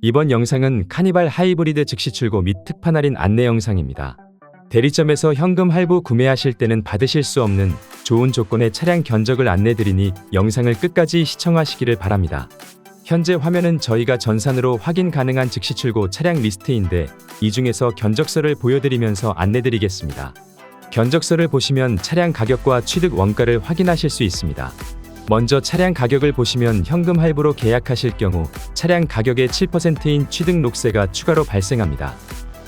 이번 영상은 카니발 하이브리드 즉시 출고 및 특판 할인 안내 영상입니다. 대리점에서 현금 할부 구매하실 때는 받으실 수 없는 좋은 조건의 차량 견적을 안내드리니 영상을 끝까지 시청하시기를 바랍니다. 현재 화면은 저희가 전산으로 확인 가능한 즉시 출고 차량 리스트인데 이 중에서 견적서를 보여드리면서 안내드리겠습니다. 견적서를 보시면 차량 가격과 취득 원가를 확인하실 수 있습니다. 먼저 차량 가격을 보시면 현금 할부로 계약하실 경우 차량 가격의 7%인 취득 록세가 추가로 발생합니다.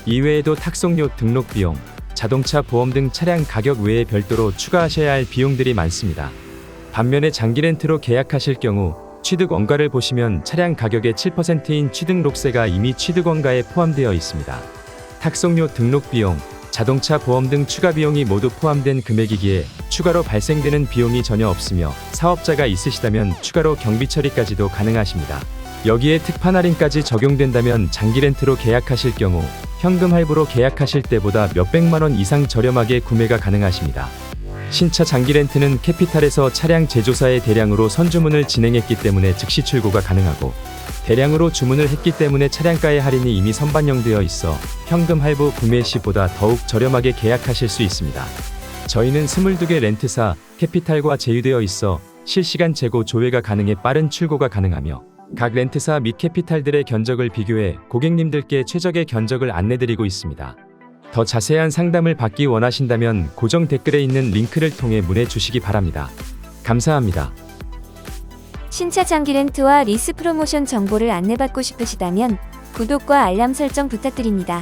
이외에도 탁송료 등록 비용, 자동차 보험 등 차량 가격 외에 별도로 추가하셔야 할 비용들이 많습니다. 반면에 장기 렌트로 계약하실 경우 취득 원가를 보시면 차량 가격의 7%인 취득 록세가 이미 취득 원가에 포함되어 있습니다. 탁송료 등록 비용, 자동차 보험 등 추가 비용이 모두 포함된 금액이기에 추가로 발생되는 비용이 전혀 없으며 사업자가 있으시다면 추가로 경비 처리까지도 가능하십니다. 여기에 특판 할인까지 적용된다면 장기 렌트로 계약하실 경우 현금 할부로 계약하실 때보다 몇백만 원 이상 저렴하게 구매가 가능하십니다. 신차 장기 렌트는 캐피탈에서 차량 제조사에 대량으로 선주문을 진행했기 때문에 즉시 출고가 가능하고 대량으로 주문을 했기 때문에 차량가의 할인이 이미 선반영되어 있어 현금 할부 구매 시보다 더욱 저렴하게 계약하실 수 있습니다. 저희는 22개 렌트사 캐피탈과 제휴되어 있어 실시간 재고 조회가 가능해 빠른 출고가 가능하며 각 렌트사 및 캐피탈들의 견적을 비교해 고객님들께 최적의 견적을 안내드리고 있습니다. 더 자세한 상담을 받기 원하신다면 고정 댓글에 있는 링크를 통해 문의 주시기 바랍니다. 감사합니다. 신차 장기 렌트와 리스 프로모션 정보를 안내받고 싶으시다면 구독과 알람 설정 부탁드립니다.